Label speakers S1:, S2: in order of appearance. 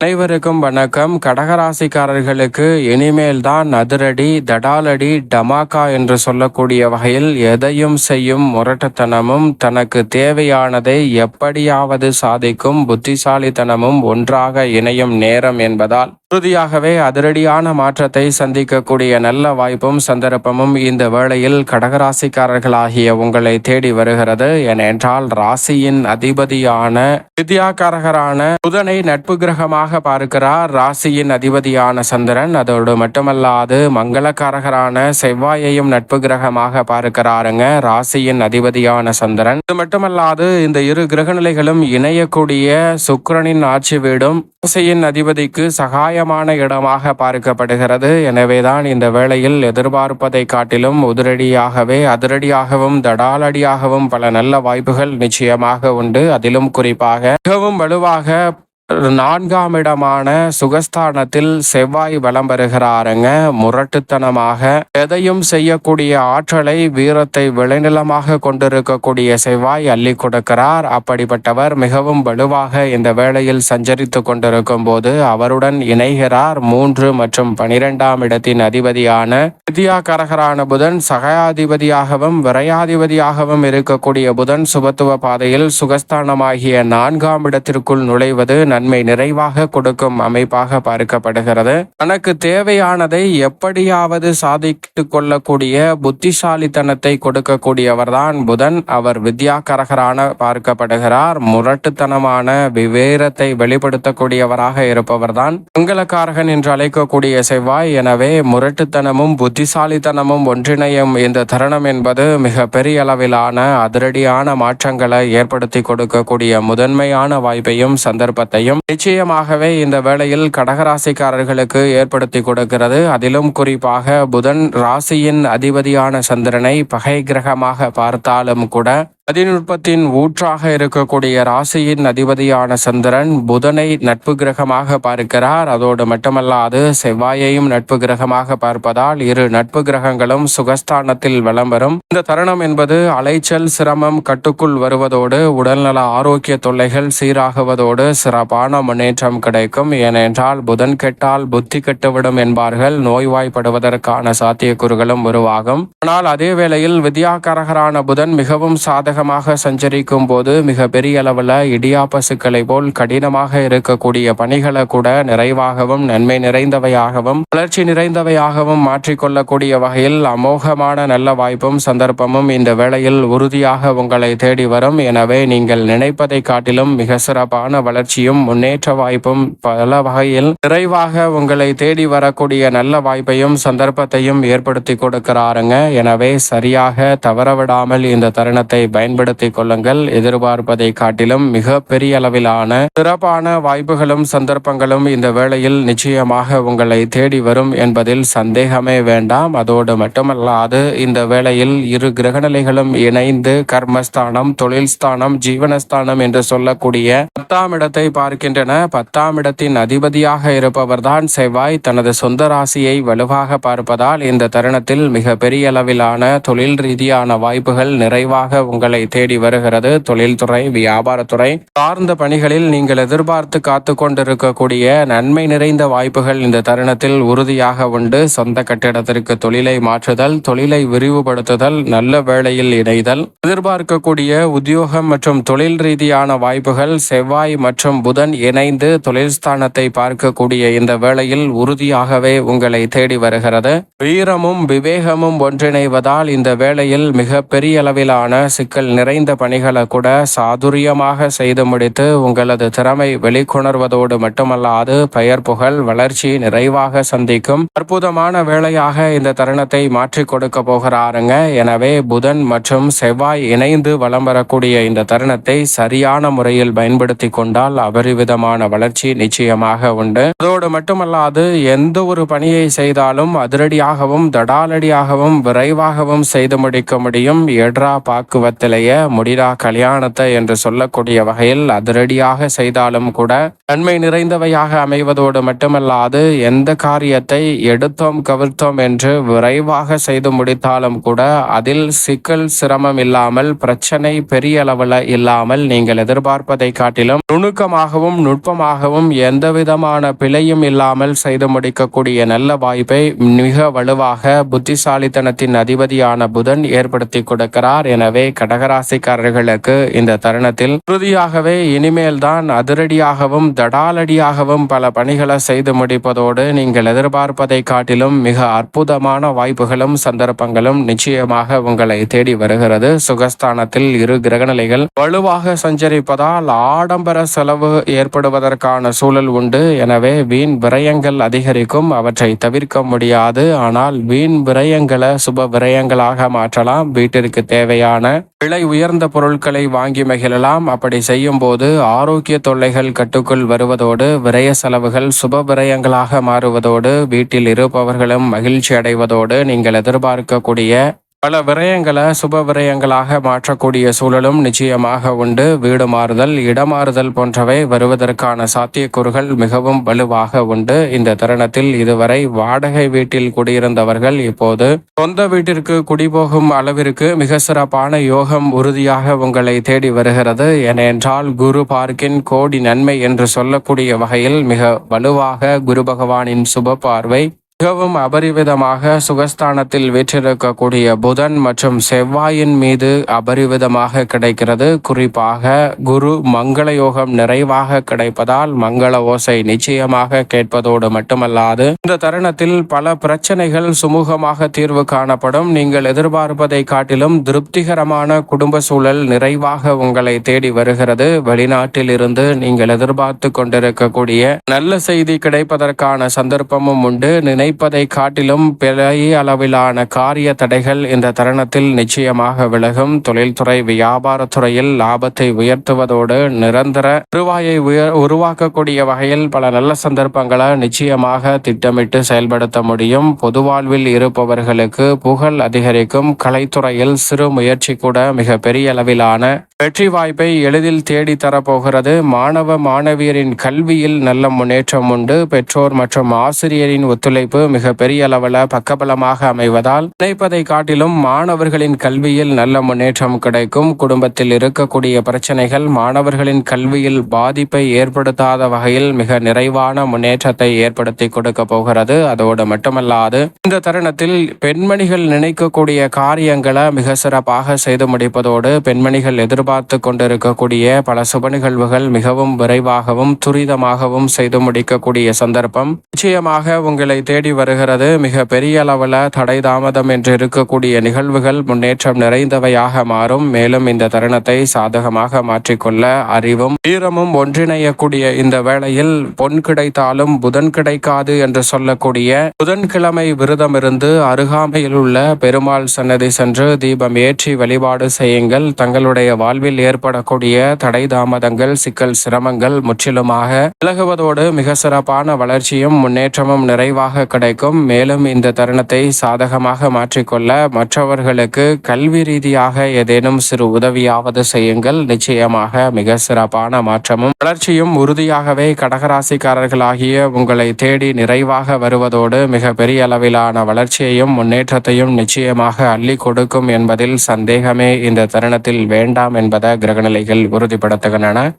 S1: அனைவருக்கும் வணக்கம். கடகராசிக்காரர்களுக்கு இனிமேல் தான் அதிரடி தடாலடி டமாக்கா என்று சொல்லக்கூடிய வகையில் எதையும் செய்யும் முரட்டுத்தனமும் தனக்கு தேவையானதை எப்படியாவது சாதிக்கும் புத்திசாலித்தனமும் ஒன்றாக இணையும் நேரம் என்பதால் உறுதியாகவே அதிரடியான மாற்றத்தை சந்திக்கக்கூடிய நல்ல வாய்ப்பும் சந்தர்ப்பமும் இந்த வேளையில் கடகராசிக்காரர்களாகிய உங்களை தேடி வருகிறது. ஏனென்றால் ராசியின் அதிபதியான வித்யாகாரகரான புதனை நட்பு கிரகமாக பார்க்கிறார். ராசியின் அதிபதியான சந்திரன் அதோடு மட்டுமல்லாது மங்களக்காரகரான செவ்வாயையும் நட்பு கிரகமாக பார்க்கிறாருங்க. ராசியின் அதிபதியான சந்திரன் இது மட்டுமல்லாது இந்த இரு கிரகநிலைகளும் இணையக்கூடிய சுக்கரனின் ஆட்சி வீடும். ராசியின் அதிபதிக்கு அபாயமான இடமாக பார்க்கப்படுகிறது. எனவேதான் இந்த வேளையில் எதிர்பார்ப்பதை காட்டிலும் உதிரடியாகவே அதிரடியாகவும் தடாலடியாகவும் பல நல்ல வாய்ப்புகள் நிச்சயமாக உண்டு. அதிலும் குறிப்பாக மிகவும் வலுவாக நான்காம் இடமான சுகஸ்தானத்தில் செவ்வாய் வலம் பெறுகிறாருங்க முரட்டுத்தனமாக எதையும் செய்யக்கூடிய ஆற்றலை வீரத்தை விளைநிலமாக கொண்டிருக்கக்கூடிய செவ்வாய் அள்ளி கொடுக்கிறார். அப்படிப்பட்டவர் மிகவும் வலுவாக இந்த வேளையில் சஞ்சரித்து கொண்டிருக்கும் போது அவருடன் இணைகிறார். மூன்று மற்றும் பனிரெண்டாம் இடத்தின் அதிபதியான வித்யாகரகரான புதன் சகாயாதிபதியாகவும் விரையாதிபதியாகவும் இருக்கக்கூடிய புதன் சுபத்துவ பாதையில் சுகஸ்தானமாகிய நான்காம் இடத்திற்குள் நுழைவது நன்மை நிறைவாக கொடுக்கும் அமைப்பாக பார்க்கப்படுகிறது. தனக்கு தேவையானதை எப்படியாவது சாதித்து கொள்ளக்கூடிய புத்திசாலித்தனத்தை கொடுக்கக்கூடியவர்தான் புதன். அவர் வித்யாகரகரான பார்க்கப்படுகிறார். முரட்டுத்தனமான விவேரத்தை வெளிப்படுத்தக்கூடியவராக இருப்பவர்தான். மங்களக்காரகன் என்று அழைக்கக்கூடிய செவ்வாய். எனவே முரட்டுத்தனமும் புத்திசாலித்தனமும் ஒன்றிணையும் இந்த தருணம் என்பது மிக பெரிய அளவிலான அதிரடியான மாற்றங்களை ஏற்படுத்தி கொடுக்கக்கூடிய முதன்மையான வாய்ப்பையும் சந்தர்ப்பத்தையும் நிச்சயமாகவே இந்த வேளையில் கடகராசிக்காரர்களுக்கு ஏற்படுத்தி கொடுக்கிறது. அதிலும் குறிப்பாக புதன் ராசியின் அதிபதியான சந்திரனை பகை கிரகமாக பார்த்தாலும் கூட அதிநுட்பத்தின் ஊற்றாக இருக்கக்கூடிய ராசியின் அதிபதியான சந்திரன் புதனை நட்பு கிரகமாக பார்க்கிறார். அதோடு மட்டுமல்லாது செவ்வாயையும் நட்பு கிரகமாக பார்ப்பதால் இரு நட்பு கிரகங்களும் சுகஸ்தானத்தில் வலம் வரும். இந்த தருணம் என்பது அலைச்சல் சிரமம் கட்டுக்குள் வருவதோடு உடல்நல ஆரோக்கிய தொல்லைகள் சீராகுவதோடு சிறப்பான முன்னேற்றம் கிடைக்கும். ஏனென்றால் புதன் கெட்டால் புத்தி கெட்டுவிடும் என்பார்கள். நோய்வாய்ப்படுவதற்கான சாத்தியக்கூறுகளும் உருவாகும். ஆனால் அதே வேளையில் வித்யாகரகரான புதன் மிகவும் சாதக வேகமாக சஞ்சரிக்கும் போது மிக பெரிய அளவில் இடியாப்பசுக்களை போல் கடினமாக இருக்கக்கூடிய பணிகளை கூட நிறைவாகவும் நன்மை நிறைந்தவையாகவும் வளர்ச்சி நிறைந்தவையாகவும் மாற்றிக்கொள்ளக்கூடிய வகையில் அமோகமான நல்ல வாய்ப்பும் சந்தர்ப்பமும் இந்த வேளையில் உறுதியாக உங்களை தேடி வரும். எனவே நீங்கள் நினைப்பதை காட்டிலும் மிக சிறப்பான வளர்ச்சியும் முன்னேற்ற வாய்ப்பும் பல வகையில் நிறைவாக உங்களை தேடி வரக்கூடிய நல்ல வாய்ப்பையும் சந்தர்ப்பத்தையும் ஏற்படுத்தி கொடுக்கிறாருங்க. எனவே சரியாக தவறவிடாமல் இந்த தருணத்தை பயன்படுத்திக் கொள்ளுங்கள். எதிர்பார்ப்பதை காட்டிலும் மிக பெரிய அளவிலான சிறப்பான வாய்ப்புகளும் சந்தர்ப்பங்களும் இந்த வேளையில் நிச்சயமாக உங்களை தேடி வரும் என்பதில் சந்தேகமே வேண்டாம். அதோடு மட்டுமல்லாது இந்த வேளையில் இரு கிரகநிலைகளும் இணைந்து கர்மஸ்தானம் தொழில் ஸ்தானம் ஜீவனஸ்தானம் என்று சொல்லக்கூடிய பத்தாம் இடத்தை பார்க்கின்றன. பத்தாம் இடத்தின் அதிபதியாக இருப்பவர்தான் செவ்வாய். தனது சொந்த ராசியை வலுவாக பார்ப்பதால் இந்த தருணத்தில் மிக பெரிய அளவிலான தொழில் ரீதியான வாய்ப்புகள் நிறைவாக உங்களை தேடி வருகிறது தொழில்துறை வியாபாரத்துறை. சார்ந்த பணிகளில் நீங்கள் எதிர்பார்த்து காத்து கொண்டிருக்கக்கூடிய நன்மை நிறைந்த வாய்ப்புகள் இந்த தருணத்தில் உறுதியாக உண்டு. சொந்த கட்டிடத்திற்கு தொழிலை மாற்றுதல் தொழிலை விரிவுபடுத்துதல் நல்ல வேளையில் இணைதல். எதிர்பார்க்கக்கூடிய உத்தியோகம் மற்றும் தொழில் ரீதியான வாய்ப்புகள் செவ்வாய் மற்றும் புதன் இணைந்து தொழில் ஸ்தானத்தை பார்க்கக்கூடிய இந்த வேளையில் உறுதியாகவே உங்களை தேடி வருகிறது. வீரமும் விவேகமும் ஒன்றிணைவதால் இந்த வேளையில் மிக பெரிய அளவிலான சிக்கல் நிறைந்த பணிகளை கூட சாதுரியமாக செய்து முடித்து உங்களது திறமை வெளிக்கொணர்வதோடு மட்டுமல்லாது பெயர் புகழ் வளர்ச்சி நிறைவாக சந்திக்கும் அற்புதமான வேளையாக இந்த தருணத்தை மாற்றி கொடுக்க போகிறாருங்க. எனவே புதன் மற்றும் செவ்வாய் இணைந்து வலம் வரக்கூடிய இந்த தருணத்தை சரியான முறையில் பயன்படுத்தி கொண்டால் அபரிவிதமான வளர்ச்சி நிச்சயமாக உண்டு. அதோடு மட்டுமல்லாது எந்த ஒரு பணியை செய்தாலும் அதிரடியாகவும் தடாலடியாகவும் விரைவாகவும் செய்து முடிக்க முடியும். எட்ரா பாக்குவத்தில் காலத்திலேயே முடிடா கல்யாணத்தை என்று சொல்லக்கூடிய வகையில் அதிரடியாக செய்தாலும் கூட நன்மை நிறைந்தவையாக அமைவதோடு மட்டுமல்லாது எந்த காரியத்தை எடுத்தோம் கவிர்த்தோம் என்று விரைவாக செய்து முடித்தாலும் கூட அதில் சிக்கல் சிரமம் இல்லாமல் பிரச்சனை பெரிய அளவில் இல்லாமல் நீங்கள் எதிர்பார்ப்பதை காட்டிலும் நுணுக்கமாகவும் நுட்பமாகவும் எந்த விதமான பிழையும் இல்லாமல் செய்து முடிக்கக்கூடிய நல்ல வாய்ப்பை மிக வலுவாக புத்திசாலித்தனத்தின் அதிபதியான புதன் ஏற்படுத்தி கொடுக்கிறார். எனவே கடகராசிக்காரர்களுக்கு இந்த தருணத்தில் உறுதியாகவே இனிமேல் தான் அதிரடியாகவும் தடாலடியாகவும் பல பணிகளை செய்து முடிப்பதோடு நீங்கள் எதிர்பார்ப்பதை காட்டிலும் மிக அற்புதமான வாய்ப்புகளும் சந்தர்ப்பங்களும் நிச்சயமாக உங்களை தேடி வருகிறது. சுகஸ்தானத்தில் இரு கிரகநிலைகள் வலுவாக சஞ்சரிப்பதால் ஆடம்பர செலவு ஏற்படுவதற்கான சூழல் உண்டு. எனவே வீண் விரயங்கள் அதிகரிக்கும் அவற்றை தவிர்க்க முடியாது. ஆனால் வீண் விரயங்களை சுப விரயங்களாக மாற்றலாம். வீட்டிற்கு தேவையான விலை உயர்ந்த பொருட்களை வாங்கி மகிழலாம். அப்படி செய்யும் போது ஆரோக்கிய தொல்லைகள் கட்டுக்குள் வருவதோடு விரய செலவுகள் சுப விரயங்களாக மாறுவதோடு வீட்டில் இருப்பவர்களும் மகிழ்ச்சி அடைவதோடு நீங்கள் எதிர்பார்க்கக்கூடிய பல விரயங்களை சுப விரயங்களாக மாற்றக்கூடிய சூழலும் நிச்சயமாக உண்டு. வீடு மாறுதல் இடமாறுதல் போன்றவை வருவதற்கான சாத்தியக்கூறுகள் மிகவும் வலுவாக உண்டு. இந்த தருணத்தில் இதுவரை வாடகை வீட்டில் குடியிருந்தவர்கள் இப்போது சொந்த வீட்டிற்கு குடிபோகும் அளவிற்கு மிக சிறப்பான யோகம் உறுதியாக உங்களை தேடி வருகிறது. ஏனென்றால் குரு பார்க்கின் கோடி நன்மை என்று சொல்லக்கூடிய வகையில் மிக வலுவாக குரு பகவானின் சுப பார்வை மிகவும் அபரிவிதமாக சுகஸ்தானத்தில் வீற்றிருக்கக்கூடிய புதன் மற்றும் செவ்வாயின் மீது அபரிவிதமாக கிடைக்கிறது. குறிப்பாக குரு மங்கள யோகம் நிறைவாக கிடைப்பதால் மங்கள ஓசை நிச்சயமாக கேட்பதோடு மட்டுமல்லாது இந்த தருணத்தில் பல பிரச்சனைகள் சுமூகமாக தீர்வு காணப்படும். நீங்கள் எதிர்பார்ப்பதை காட்டிலும் திருப்திகரமான குடும்ப சூழல் நிறைவாக உங்களை தேடி வருகிறது. வெளிநாட்டில் இருந்து நீங்கள் எதிர்பார்த்து கொண்டிருக்கக்கூடிய நல்ல செய்தி கிடைப்பதற்கான சந்தர்ப்பமும் உண்டு. நினை நினைப்பதை காட்டிலும் பெரிய அளவிலான காரிய தடைகள் இந்த தருணத்தில் நிச்சயமாக விலகும். தொழில்துறை வியாபாரத்துறையில் லாபத்தை உயர்த்துவதோடு நிரந்தர வருவாயை உயர் உருவாக்கக்கூடிய வகையில் பல நல்ல சந்தர்ப்பங்களை நிச்சயமாக திட்டமிட்டு செயல்படுத்த முடியும். பொது வாழ்வில் இருப்பவர்களுக்கு புகழ் அதிகரிக்கும். கலைத்துறையில் சிறு முயற்சி கூட மிக பெரிய அளவிலான வெற்றி வாய்ப்பை எளிதில் தேடி தரப்போகிறது. மாணவ மாணவியரின் கல்வியில் நல்ல முன்னேற்றம் உண்டு. பெற்றோர் மற்றும் ஆசிரியரின் ஒத்துழைப்பு மிக பெரிய அளவில் பக்கபலமாக அமைவதால் நினைப்பதை காட்டிலும் மாணவர்களின் கல்வியில் நல்ல முன்னேற்றம் கிடைக்கும். குடும்பத்தில் இருக்கக்கூடிய பிரச்சனைகள் மாணவர்களின் கல்வியில் பாதிப்பை ஏற்படுத்தாத வகையில் மிக நிறைவான முன்னேற்றத்தை ஏற்படுத்தி கொடுக்க போகிறது. அதோடு மட்டுமல்லாது இந்த தருணத்தில் பெண்மணிகள் நினைக்கக்கூடிய காரியங்களை மிக சிறப்பாக செய்து முடிப்பதோடு பெண்மணிகள் எதிர்ப்பு எதிர்பார்த்து கொண்டிருக்கக்கூடிய பல சுப நிகழ்வுகள் மிகவும் விரைவாகவும் துரிதமாகவும் செய்து முடிக்கக்கூடிய சந்தர்ப்பம். நிச்சயமாக உங்களை தேடி வருகிறது மிக பெரிய அளவில் தடை தாமதம் என்று இருக்கக்கூடிய நிகழ்வுகள் முன்னேற்றம் நிறைந்தவையாக மாறும். மேலும் இந்த தருணத்தை சாதகமாக மாற்றிக்கொள்ள அறிவும் வீரமும் ஒன்றிணையக்கூடிய இந்த வேளையில் பொன் கிடைத்தாலும் புதன் கிடைக்காது என்று சொல்லக்கூடிய புதன்கிழமை விரதம் இருந்து அருகாமையில் உள்ள பெருமாள் சன்னதி சென்று தீபம் ஏற்றி வழிபாடு செய்யுங்கள். தங்களுடைய வாழ் வாழ்வில் ஏற்படக்கூடிய தடை தாமதங்கள் சிக்கல் சிரமங்கள் முற்றிலுமாக விலகுவதோடு மிக சிறப்பான வளர்ச்சியும் முன்னேற்றமும் நிறைவாக கிடைக்கும். மேலும் இந்த தருணத்தை சாதகமாக மாற்றிக்கொள்ள மற்றவர்களுக்கு கல்வி ரீதியாக ஏதேனும் சிறு உதவியாவது செய்யுங்கள். நிச்சயமாக மிக சிறப்பான மாற்றமும் வளர்ச்சியும் உறுதியாகவே கடகராசிக்காரர்களாகிய உங்களை தேடி நிறைவாக வருவதோடு மிக பெரிய அளவிலான வளர்ச்சியையும் முன்னேற்றத்தையும் நிச்சயமாக அள்ளி கொடுக்கும் என்பதில் சந்தேகமே இந்த தருணத்தில் வேண்டாம் என்று என்பதை கிரகநிலைகள் உறுதிப்படுத்துகின்றன.